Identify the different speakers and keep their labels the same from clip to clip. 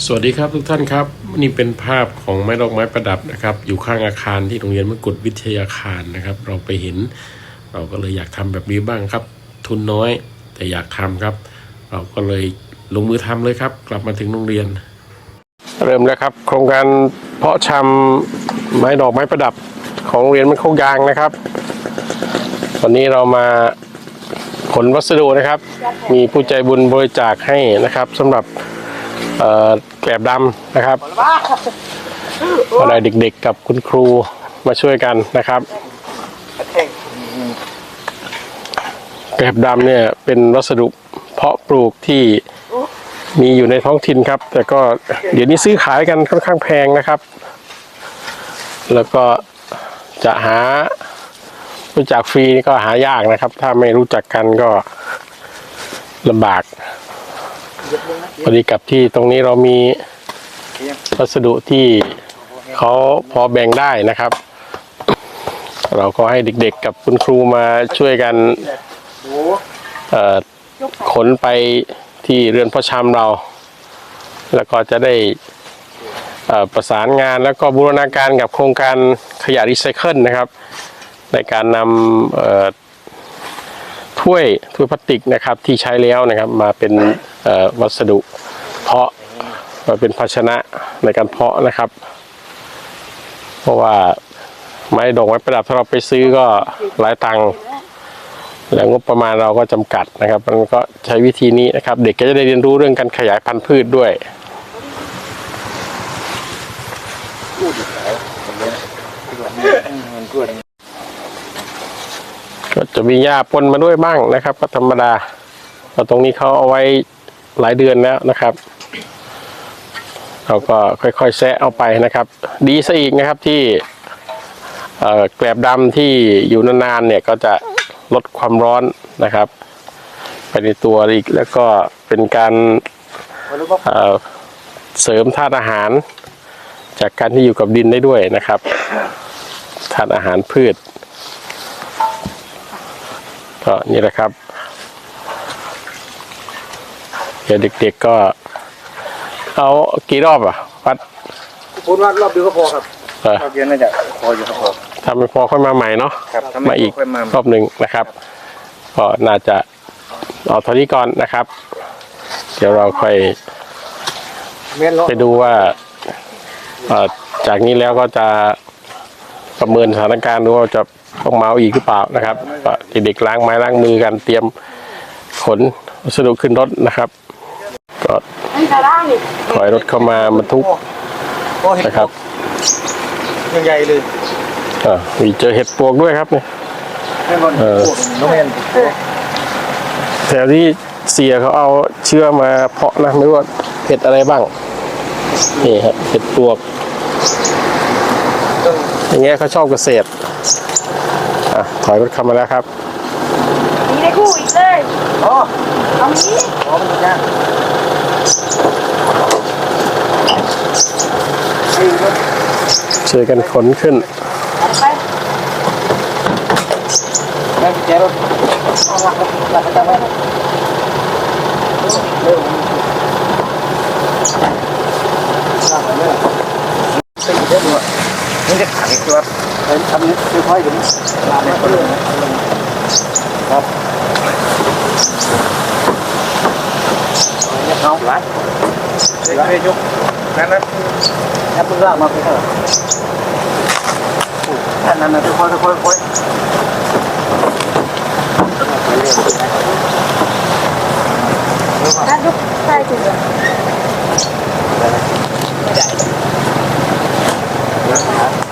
Speaker 1: สวัสดีครับทุกท่านครับ นี่เป็นภาพของไม้ดอกไม้ประดับนะครับ อยู่ข้างอาคารที่โรงเรียนมกุฎวิทยาคารนะครับ เราไปเห็น เราก็เลยอยากทำแบบนี้บ้างครับ ทุนน้อยแต่อยากทำครับ เราก็เลยลงมือทำเลยครับ กลับมาถึงโรงเรียน เริ่มแล้วครับ โครงการเพาะชำไม้ดอกไม้ประดับของโรงเรียนมันโคกยางนะครับวันนี้เรามาขนวัสดุนะครับ มีผู้ใจบุญบริจาคให้นะครับสำหรับ แกลบดำนะครับอะไรเด็กๆกับคุณครูมาช่วยกันนะครับแกลบดำเนี่ยเป็นวัสดุเพาะปลูกที่มีอยู่ในท้องถิ่นครับ แต่ก็เดี๋ยวนี้ซื้อขายกันค่อนข้างแพงนะครับ แล้วก็จะหารู้จักฟรีก็หายากนะครับ ถ้าไม่รู้จักกันก็ลำบาก พอดีกับที่ตรงนี้เรามีวัสดุที่เขาพอแบ่งได้นะครับ เราก็ให้เด็กๆกับคุณครูมาช่วยกันเอ่อขนไปที่เรือนพ่อชำเรา แล้วก็จะได้เอ่อประสานงานแล้วก็บูรณาการกับโครงการขยะรีไซเคิลนะครับ ในการนำเอ่อ ถ้วยถ้วยพลาสติกนะครับที่ใช้แล้วนะครับมาเป็นวัสดุเพาะมาเป็นภาชนะในการเพาะนะครับ เพราะว่าไม้ดอกไม้ประดับถ้าเราไปซื้อก็หลายตังค์แล้วงบประมาณเราก็จำกัดนะครับ มันก็ใช้วิธีนี้นะครับ เด็กก็จะได้เรียนรู้เรื่องการขยายพันธุ์พืชด้วยก็ จะมีหญ้าปนมาด้วยบ้างนะครับ ก็ธรรมดาเราตรงนี้เขาเอาไว้หลายเดือนแล้วนะครับ เราก็ค่อยๆแซะเอาไปนะครับ ดีซะอีกนะครับที่แกลบดำที่อยู่นานๆเนี่ยก็จะลดความร้อนนะครับ ไปในตัวอีกแล้วก็เป็นการเเสริมธาตุอาหาร จากการที่อยู่กับดินได้ด้วยนะครับธาตุอาหารพืช ก็นี่แหละครับเดี๋ยวเด็กๆก็ เอากี่รอบอะวัด
Speaker 2: พูดว่ารอบเดียวก็พอครับ
Speaker 1: เออ
Speaker 2: รอบเดียวน่าจะพออยู่ครับพอ
Speaker 1: ทำไม่พอค่อยมาใหม่เนาะ
Speaker 2: ครับถ้า
Speaker 1: มา
Speaker 2: ไม่
Speaker 1: อีก
Speaker 2: ค่อยมาร
Speaker 1: อบหนึ่งนะครับ ก็น่าจะเอาเท่านี้ก่อนนะครับ เดี๋ยวเราค่อย
Speaker 2: เมนล้อ
Speaker 1: ไปดูว่าเอ่อจากนี้แล้วก็จะประเมินสถานการณ์ดูว่าจะ ต้องมาเอาอีกหรือเปล่านะครับก็เด็กๆล้างไม้ล้างมือกันเตรียมขนวัสดุขึ้นรถนะครับ ก็
Speaker 3: anh ta đang đi
Speaker 1: ถอยรถเข้ามาบรรทุก
Speaker 2: โอ้เห็น
Speaker 1: นะครับ
Speaker 2: ยังใหญ่เลย
Speaker 1: อ่ามีเจอเห็ดปวกด้วยครับเนี่ย
Speaker 2: แม่บอล
Speaker 1: เออ
Speaker 2: โอ้น้องแมน
Speaker 1: แถวที่เสียเขาเอาเชื้อมาเพาะนะไม่รู้ว่าเห็ดอะไรบ้างนี่ครับเห็ดปวก อย่างเงี้ยเขาชอบเกษตร อะถอยรถเข้ามาแล้วครับ
Speaker 3: đi đây khu ít đây
Speaker 2: อ๋อ
Speaker 3: ông đi
Speaker 2: อ๋อมันยากไอ้รถ
Speaker 1: ช่วยกันขนขึ้น
Speaker 3: bay
Speaker 2: แม่กุญแจรถเอาหลักหลักประจำไว้เร็วหลักไปเลยตีได้ด้ว ยนี่จะขังอีกตัวเห็นทำนี้ค่อยๆอยู่นี่ลาเนี่ยก็เลยครับเนี่ยเอาหลายเด็กไม่ยกนั่นนะแอปเปิลลากมาไปเถอะนั่นนั่นนะค่อยๆค่อยๆค่อยๆ
Speaker 3: đã đúc tay thì được
Speaker 2: จับไปเลย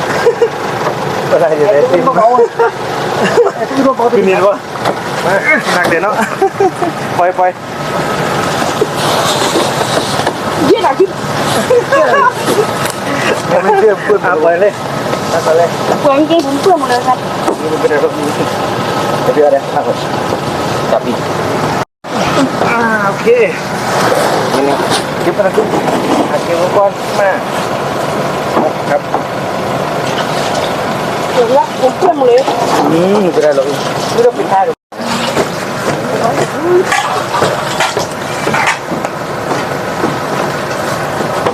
Speaker 2: ยงหนักเลยอะไรอยู่ในตีนเขาขึ้นนี่วะหนักเดี๋ยวเนาะปล่อยปล่อย
Speaker 3: biết là chứ
Speaker 2: ไม่เชื่อพูดมาไปเลยไปเลย
Speaker 3: เปลือกจริงผมเปลือกหมดเลยครับ
Speaker 2: นี่มันเป็นอะไรครับเชื่อเลยครับจับอีกอ่าโอเคนี่นี่เก็บไปนะคุณเก็บก้อนมาครับ
Speaker 3: เปลือกละผมเปลือกหมเลย
Speaker 2: อืมเป็นไรหรอกไม่ต้องปิดท้ายหรอก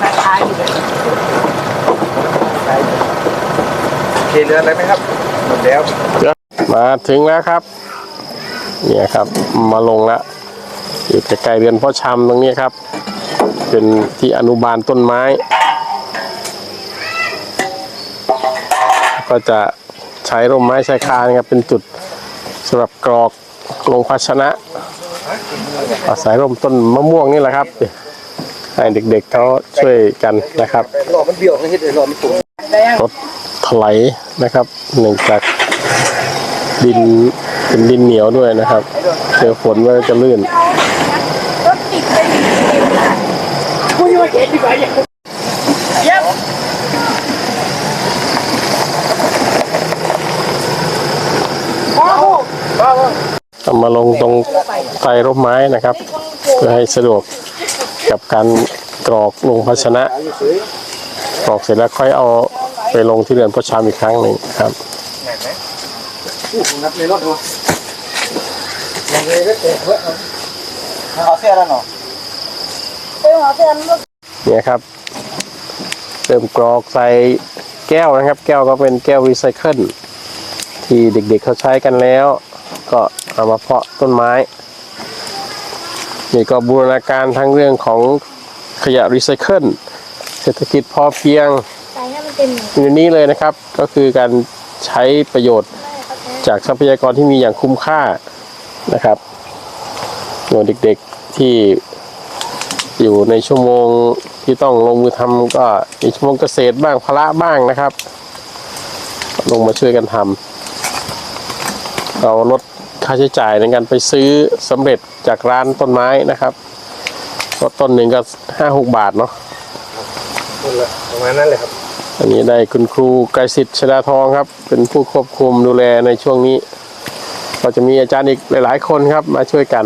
Speaker 3: ราคาอยู่เลย
Speaker 2: โอเคเหลืออะไรไหมครับ หมดแล้ว
Speaker 1: มาถึงแล้วครับ เนี่ยครับ มาลงแล้วอยู่ใกล้ๆเรือนพ่อชำตรงนี้ครับ เป็นที่อนุบาลต้นไม้ ก็จะใช้ร่มไม้ชายคานะครับเป็นจุดสำหรับกรอกลงภาชนะอาศัยร่มต้นมะม่วงนี่แหละครับให้เด็กๆเขาช่วยกันนะครับ
Speaker 2: หล่อมันเบี้ยวนะเฮ็ดเลยหล่อมันปุ๋
Speaker 1: รถถลายนะครับเนื่งจากดินเป็นดินเหนียวด้วยนะครับ เจอฝนมันก็จะลื่น
Speaker 3: รถติดเลยคุยมาเห็นดีกว่าอย่างเย็บโอ้โห
Speaker 1: เอามาลงตรงใต้ ร่มไม้นะครับ เพื่อให้สะดวกกับการกรอกลงภาชนะกรอกเสร็จแล้วค่อยเอาไปลงที่เรือนพ่อชามอีกครั้งหนึ่งครับ
Speaker 2: อู้นับในรถดูยังเลยก็เตะเว้ยเอาเสื้อแล้วเนาะ
Speaker 1: เนี่ยครับเริ่มกรอกใส่แก้วนะครับ แก้วก็เป็นแก้วรีไซเคิลที่เด็กๆเขาใช้กันแล้ว ก็เอามาเพาะต้นไม้ นี่ก็บูรณาการทั้งเรื่องของขยะรีไซเคิลเศรษฐกิจพอเพียง
Speaker 3: ใส่ให้มันเต็มหนึ่ง
Speaker 1: อยู่ในนี้เลยนะครับ ก็คือการใช้ประโยชน์จากทรัพยากรที่มีอย่างคุ้มค่านะครับโดยเด็กๆที่อยู่ในชั่วโมงที่ต้องลงมือทำก็มีชั่วโมงเกษตรบ้างพละบ้างนะครับ ลงมาช่วยกันทำเราลด ค่าใช้จ่ายในการไปซื้อสำเร็จจากร้านต้นไม้นะครับก็ต้นหนึ่งก็ห้าหกบาทเนาะ
Speaker 2: คนละประมาณนั้นเลยครับ
Speaker 1: อันนี้ได้คุณครูไกรสิทธิ์ชดาทองครับ เป็นผู้ควบคุมดูแลในช่วงนี้ ก็จะมีอาจารย์อีกหลาย ๆ คนครับมาช่วยกัน